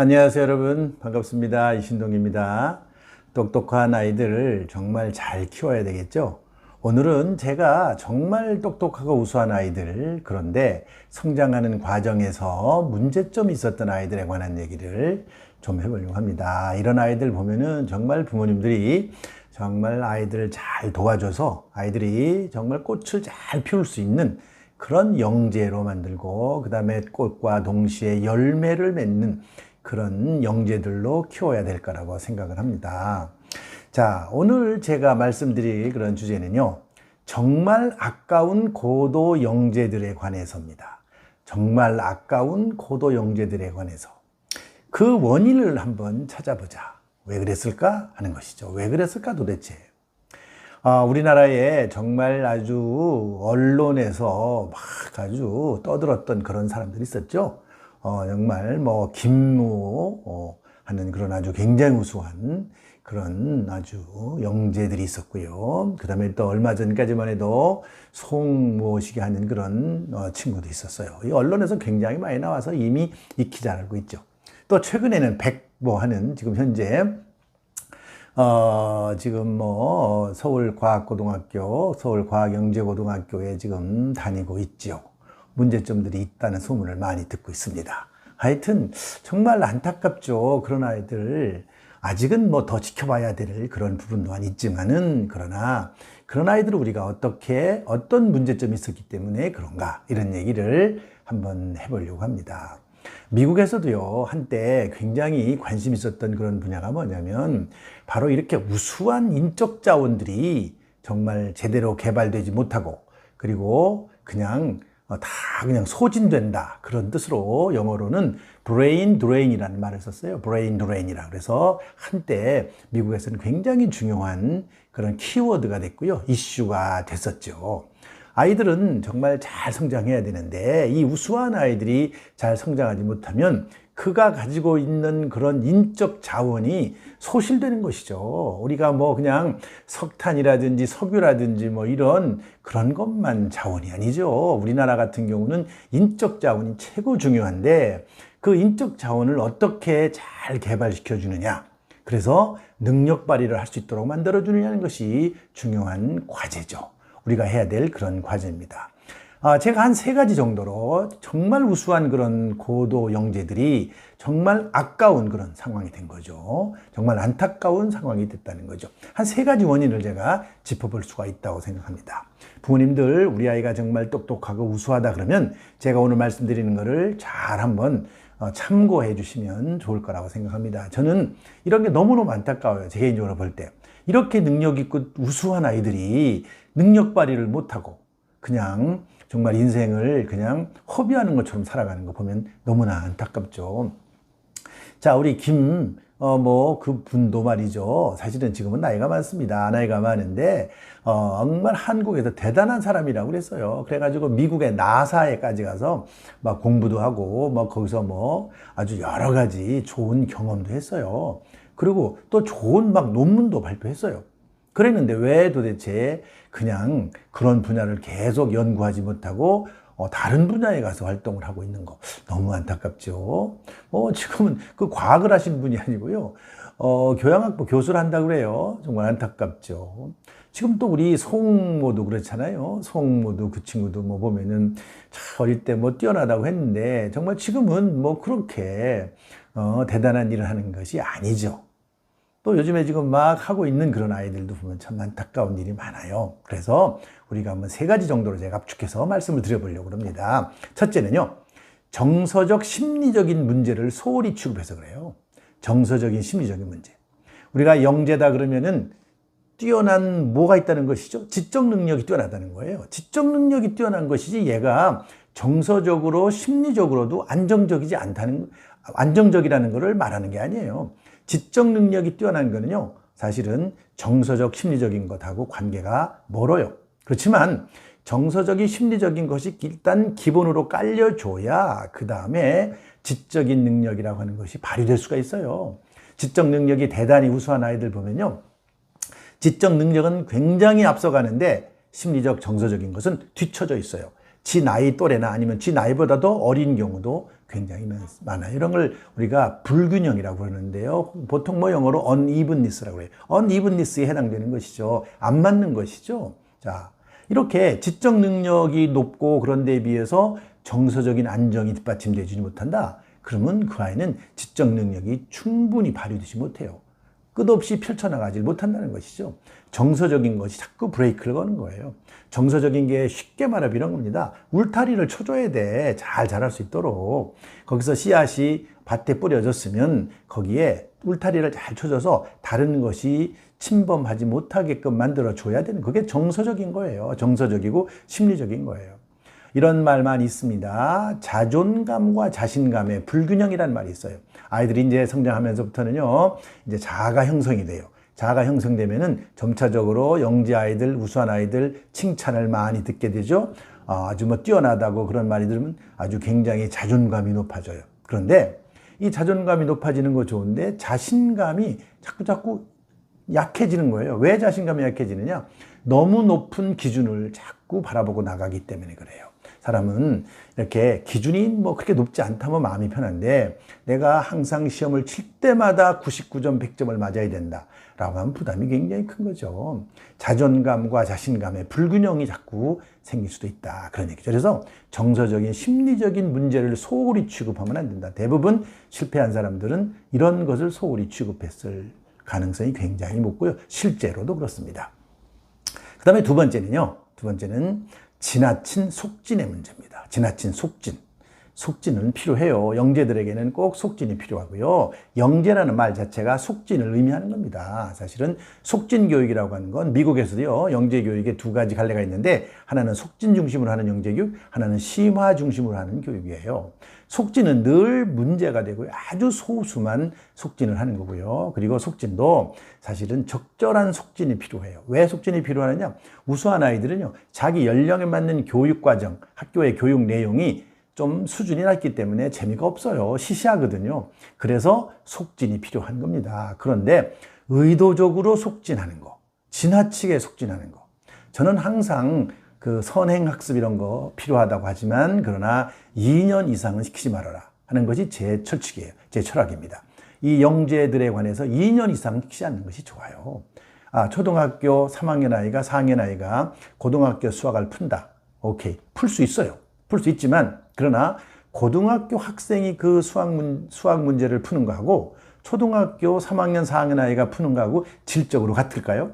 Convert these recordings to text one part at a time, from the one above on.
안녕하세요 여러분. 반갑습니다. 이신동입니다. 똑똑한 아이들을 정말 잘 키워야 되겠죠? 오늘은 제가 정말 똑똑하고 우수한 아이들 그런데 성장하는 과정에서 문제점이 있었던 아이들에 관한 얘기를 좀 해보려고 합니다. 이런 아이들 보면은 정말 부모님들이 정말 아이들을 잘 도와줘서 아이들이 정말 꽃을 잘 피울 수 있는 그런 영재로 만들고 그 다음에 꽃과 동시에 열매를 맺는 그런 영재들로 키워야 될 거라고 생각을 합니다. 자, 오늘 제가 말씀드릴 그런 주제는요. 정말 아까운 고도 영재들에 관해서입니다. 정말 아까운 고도 영재들에 관해서. 그 원인을 한번 찾아보자. 왜 그랬을까? 하는 것이죠. 왜 그랬을까 도대체? 아, 우리나라에 정말 아주 언론에서 막 아주 떠들었던 그런 사람들이 있었죠. 어, 정말 뭐 김무 어, 하는 그런 아주 굉장히 우수한 그런 아주 영재들이 있었고요. 그 다음에 또 얼마 전까지만 해도 송모시기 하는 그런 어, 친구도 있었어요. 이 언론에서 굉장히 많이 나와서 이미 익히 잘 알고 있죠. 또 최근에는 백보 하는 지금 현재 어, 지금 뭐 서울과학고등학교, 서울과학영재고등학교에 지금 다니고 있죠. 문제점들이 있다는 소문을 많이 듣고 있습니다. 하여튼 정말 안타깝죠. 그런 아이들 아직은 뭐 더 지켜봐야 될 그런 부분도 있지만은 그러나 그런 아이들을 우리가 어떻게 어떤 문제점이 있었기 때문에 그런가 이런 얘기를 한번 해보려고 합니다. 미국에서도요 한때 굉장히 관심 있었던 그런 분야가 뭐냐면 바로 이렇게 우수한 인적 자원들이 정말 제대로 개발되지 못하고 그리고 그냥 어, 다 그냥 소진된다. 그런 뜻으로 영어로는 brain drain이라는 말을 썼어요. brain drain이라. 그래서 한때 미국에서는 굉장히 중요한 그런 키워드가 됐고요. 이슈가 됐었죠. 아이들은 정말 잘 성장해야 되는데 이 우수한 아이들이 잘 성장하지 못하면 그가 가지고 있는 그런 인적 자원이 소실되는 것이죠. 우리가 뭐 그냥 석탄이라든지 석유라든지 뭐 이런 그런 것만 자원이 아니죠. 우리나라 같은 경우는 인적 자원이 최고 중요한데 그 인적 자원을 어떻게 잘 개발시켜 주느냐. 그래서 능력 발휘를 할 수 있도록 만들어 주느냐는 것이 중요한 과제죠. 우리가 해야 될 그런 과제입니다. 아, 제가 한 세 가지 정도로 정말 우수한 그런 고도 영재들이 정말 아까운 그런 상황이 된 거죠. 정말 안타까운 상황이 됐다는 거죠. 한 세 가지 원인을 제가 짚어볼 수가 있다고 생각합니다. 부모님들, 우리 아이가 정말 똑똑하고 우수하다 그러면 제가 오늘 말씀드리는 것을 잘 한번 어, 참고해 주시면 좋을 거라고 생각합니다. 저는 이런 게 너무너무 안타까워요. 제 개인적으로 볼 때. 이렇게 능력 있고 우수한 아이들이 능력 발휘를 못하고 그냥 정말 인생을 그냥 허비하는 것처럼 살아가는 거 보면 너무나 안타깝죠. 자, 우리 김, 어, 뭐, 그 분도 말이죠. 사실은 지금은 나이가 많습니다. 나이가 많은데, 어, 정말 한국에서 대단한 사람이라고 그랬어요. 그래가지고 미국의 나사에까지 가서 막 공부도 하고, 뭐, 거기서 뭐, 아주 여러 가지 좋은 경험도 했어요. 그리고 또 좋은 막 논문도 발표했어요. 그랬는데 왜 도대체 그냥 그런 분야를 계속 연구하지 못하고 어, 다른 분야에 가서 활동을 하고 있는 거 너무 안타깝죠. 어, 지금은 그 과학을 하신 분이 아니고요. 어, 교양학부 교수를 한다고 그래요. 정말 안타깝죠. 지금 또 우리 송모도 그렇잖아요. 송모도 그 친구도 뭐 보면은 어릴 때 뭐 뛰어나다고 했는데 정말 지금은 뭐 그렇게 어, 대단한 일을 하는 것이 아니죠. 또 요즘에 지금 막 하고 있는 그런 아이들도 보면 참 안타까운 일이 많아요. 그래서 우리가 한번 세 가지 정도로 제가 압축해서 말씀을 드려보려고 합니다. 첫째는요, 정서적 심리적인 문제를 소홀히 취급해서 그래요. 정서적인 심리적인 문제. 우리가 영재다 그러면은 뛰어난 뭐가 있다는 것이죠? 지적 능력이 뛰어나다는 거예요. 지적 능력이 뛰어난 것이지 얘가 정서적으로 심리적으로도 안정적이지 않다는 안정적이라는 것을 말하는 게 아니에요. 지적 능력이 뛰어난 거는요, 사실은 정서적, 심리적인 것하고 관계가 멀어요. 그렇지만 정서적인, 심리적인 것이 일단 기본으로 깔려줘야 그 다음에 지적인 능력이라고 하는 것이 발휘될 수가 있어요. 지적 능력이 대단히 우수한 아이들 보면요. 지적 능력은 굉장히 앞서가는데 심리적, 정서적인 것은 뒤쳐져 있어요. 지 나이 또래나 아니면 지 나이보다도 어린 경우도 굉장히 많아요. 이런 걸 우리가 불균형이라고 그러는데요. 보통 뭐 영어로 unevenness라고 그래요. unevenness에 해당되는 것이죠. 안 맞는 것이죠. 자, 이렇게 지적 능력이 높고 그런 데에 비해서 정서적인 안정이 뒷받침되지 못한다. 그러면 그 아이는 지적 능력이 충분히 발휘되지 못해요. 끝없이 펼쳐나가지 못한다는 것이죠. 정서적인 것이 자꾸 브레이크를 거는 거예요. 정서적인 게 쉽게 말하면 이런 겁니다. 울타리를 쳐줘야 돼. 잘 자랄 수 있도록. 거기서 씨앗이 밭에 뿌려졌으면 거기에 울타리를 잘 쳐줘서 다른 것이 침범하지 못하게끔 만들어 줘야 되는 그게 정서적인 거예요. 정서적이고 심리적인 거예요. 이런 말만 있습니다. 자존감과 자신감의 불균형이라는 말이 있어요. 아이들이 이제 성장하면서부터는요, 이제 자아가 형성이 돼요. 자아가 형성되면은 점차적으로 영재 아이들, 우수한 아이들 칭찬을 많이 듣게 되죠. 아, 아주 뭐 뛰어나다고 그런 말이 들으면 아주 굉장히 자존감이 높아져요. 그런데 이 자존감이 높아지는 거 좋은데 자신감이 자꾸 자꾸 약해지는 거예요. 왜 자신감이 약해지느냐? 너무 높은 기준을 자꾸 바라보고 나가기 때문에 그래요. 사람은 이렇게 기준이 뭐 그렇게 높지 않다면 마음이 편한데 내가 항상 시험을 칠 때마다 99점, 100점을 맞아야 된다. 라고 하면 부담이 굉장히 큰 거죠. 자존감과 자신감의 불균형이 자꾸 생길 수도 있다. 그런 얘기죠. 그래서 정서적인 심리적인 문제를 소홀히 취급하면 안 된다. 대부분 실패한 사람들은 이런 것을 소홀히 취급했을 가능성이 굉장히 높고요. 실제로도 그렇습니다. 그 다음에 두 번째는요. 두 번째는 지나친 속진의 문제입니다. 지나친 속진. 속진은 필요해요. 영재들에게는 꼭 속진이 필요하고요. 영재라는 말 자체가 속진을 의미하는 겁니다. 사실은 속진 교육이라고 하는 건 미국에서도요. 영재 교육에 두 가지 갈래가 있는데 하나는 속진 중심으로 하는 영재 교육, 하나는 심화 중심으로 하는 교육이에요. 속진은 늘 문제가 되고요. 아주 소수만 속진을 하는 거고요. 그리고 속진도 사실은 적절한 속진이 필요해요. 왜 속진이 필요하느냐? 우수한 아이들은요. 자기 연령에 맞는 교육 과정, 학교의 교육 내용이 좀 수준이 낮기 때문에 재미가 없어요. 시시하거든요. 그래서 속진이 필요한 겁니다. 그런데 의도적으로 속진하는 거, 지나치게 속진하는 거. 저는 항상 그 선행학습 이런 거 필요하다고 하지만 그러나 2년 이상은 시키지 말아라 하는 것이 제 철칙이에요. 제 철학입니다. 이 영재들에 관해서 2년 이상 시키지 않는 것이 좋아요. 아, 초등학교 3학년 아이가 4학년 아이가 고등학교 수학을 푼다. 오케이. 풀 수 있어요. 풀 수 있지만 그러나 고등학교 학생이 그 수학, 문, 수학 문제를 푸는 거하고 초등학교 3학년, 4학년 아이가 푸는 거하고 질적으로 같을까요?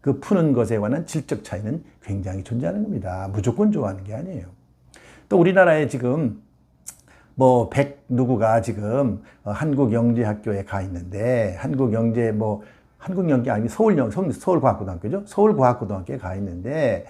그 푸는 것에 관한 질적 차이는 굉장히 존재하는 겁니다. 무조건 좋아하는 게 아니에요. 또 우리나라에 지금 뭐 백 누구가 지금 한국영재학교에 가 있는데 한국영재 뭐 한국영재 아니 서울영 서울과학고등학교죠. 서울과학고등학교에 가 있는데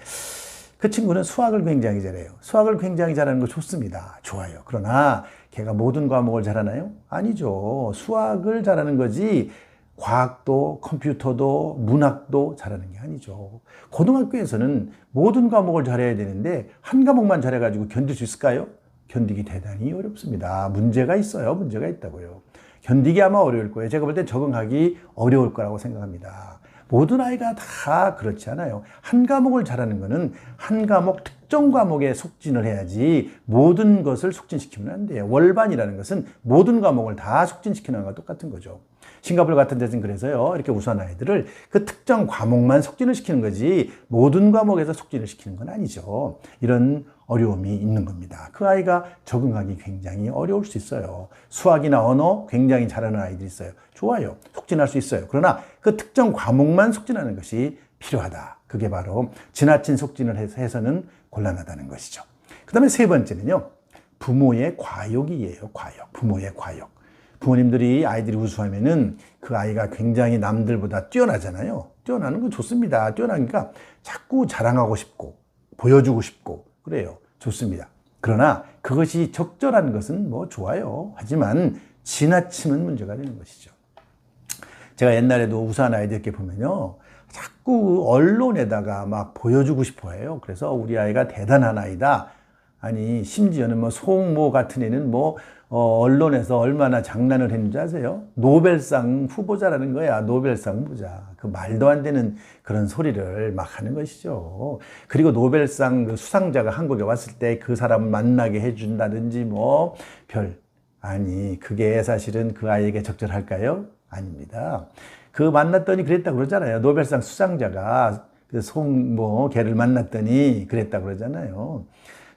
그 친구는 수학을 굉장히 잘해요. 수학을 굉장히 잘하는 거 좋습니다. 좋아요. 그러나 걔가 모든 과목을 잘하나요? 아니죠. 수학을 잘하는 거지 과학도 컴퓨터도 문학도 잘하는 게 아니죠. 고등학교에서는 모든 과목을 잘해야 되는데 한 과목만 잘해가지고 견딜 수 있을까요? 견디기 대단히 어렵습니다. 문제가 있어요. 문제가 있다고요. 견디기 아마 어려울 거예요. 제가 볼때 적응하기 어려울 거라고 생각합니다. 모든 아이가 다 그렇지 않아요. 한 과목을 잘하는 거는 한 과목 특정 과목에 속진을 해야지 모든 것을 속진시키면 안 돼요. 월반이라는 것은 모든 과목을 다 속진시키는 것과 똑같은 거죠. 싱가폴 같은 데서는 그래서요, 이렇게 우수한 아이들을 그 특정 과목만 속진을 시키는 거지 모든 과목에서 속진을 시키는 건 아니죠. 이런 어려움이 있는 겁니다. 그 아이가 적응하기 굉장히 어려울 수 있어요. 수학이나 언어 굉장히 잘하는 아이들이 있어요. 좋아요. 속진할 수 있어요. 그러나 그 특정 과목만 속진하는 것이 필요하다. 그게 바로 지나친 속진을 해서는 곤란하다는 것이죠. 그 다음에 세 번째는요. 부모의 과욕이에요. 과욕. 부모의 과욕. 부모님들이 아이들이 우수하면은 그 아이가 굉장히 남들보다 뛰어나잖아요. 뛰어나는 건 좋습니다. 뛰어나니까 자꾸 자랑하고 싶고 보여주고 싶고 그래요. 좋습니다. 그러나 그것이 적절한 것은 뭐 좋아요. 하지만 지나치면 문제가 되는 것이죠. 제가 옛날에도 우수한 아이들께 보면요. 자꾸 언론에다가 막 보여주고 싶어 해요. 그래서 우리 아이가 대단한 아이다. 아니 심지어는 뭐 송모 같은 애는 뭐 어, 언론에서 얼마나 장난을 했는지 아세요? 노벨상 후보자라는 거야. 노벨상 후보자. 그 말도 안 되는 그런 소리를 막 하는 것이죠. 그리고 노벨상 그 수상자가 한국에 왔을 때 그 사람 만나게 해준다든지 뭐 별. 아니, 그게 사실은 그 아이에게 적절할까요? 아닙니다. 그 만났더니 그랬다 그러잖아요. 노벨상 수상자가 그 송모 걔를 만났더니 그랬다 그러잖아요.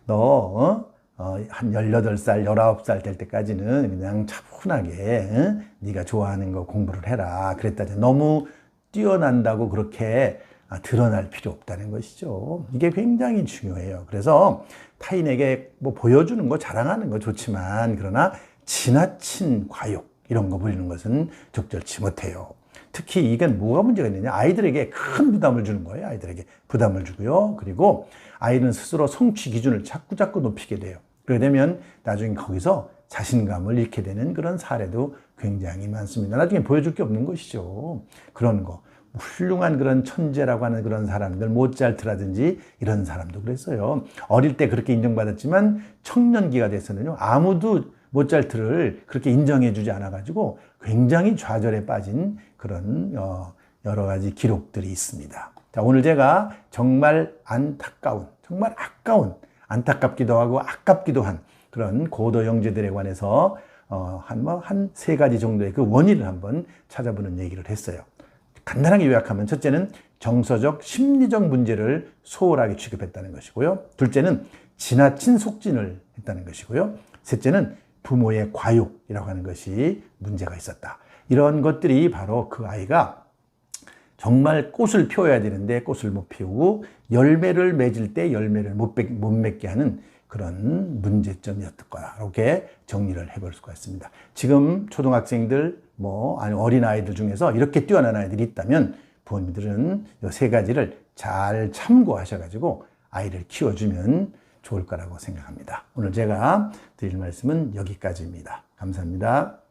너, 어? 어, 한 18살, 19살 될 때까지는 그냥 차분하게 어? 네가 좋아하는 거 공부를 해라. 그랬다. 너무 뛰어난다고 그렇게 아, 드러날 필요 없다는 것이죠. 이게 굉장히 중요해요. 그래서 타인에게 뭐 보여주는 거, 자랑하는 거 좋지만 그러나 지나친 과욕 이런 거 부리는 것은 적절치 못해요. 특히 이건 뭐가 문제가 있느냐? 아이들에게 큰 부담을 주는 거예요. 아이들에게 부담을 주고요. 그리고 아이는 스스로 성취 기준을 자꾸 자꾸 높이게 돼요. 그러게 되면 나중에 거기서 자신감을 잃게 되는 그런 사례도 굉장히 많습니다. 나중에 보여줄 게 없는 것이죠. 그런 거. 훌륭한 그런 천재라고 하는 그런 사람들, 모차르트라든지 이런 사람도 그랬어요. 어릴 때 그렇게 인정받았지만 청년기가 돼서는요, 아무도 모차르트를 그렇게 인정해 주지 않아가지고 굉장히 좌절에 빠진 그런 어, 여러 가지 기록들이 있습니다. 자, 오늘 제가 정말 안타까운, 정말 아까운, 안타깝기도 하고 아깝기도 한 그런 고도 영재들에 관해서 어, 한, 뭐, 한 세 가지 정도의 그 원인을 한번 찾아보는 얘기를 했어요. 간단하게 요약하면 첫째는 정서적, 심리적 문제를 소홀하게 취급했다는 것이고요. 둘째는 지나친 속진을 했다는 것이고요. 셋째는 부모의 과욕이라고 하는 것이 문제가 있었다. 이런 것들이 바로 그 아이가 정말 꽃을 피워야 되는데 꽃을 못 피우고 열매를 맺을 때 열매를 못, 못 맺게 하는 그런 문제점이었을 거야. 이렇게 정리를 해볼 수가 있습니다. 지금 초등학생들, 뭐, 아니 어린 아이들 중에서 이렇게 뛰어난 아이들이 있다면 부모님들은 이 세 가지를 잘 참고하셔가지고 아이를 키워주면 좋을 거라고 생각합니다. 오늘 제가 드릴 말씀은 여기까지입니다. 감사합니다.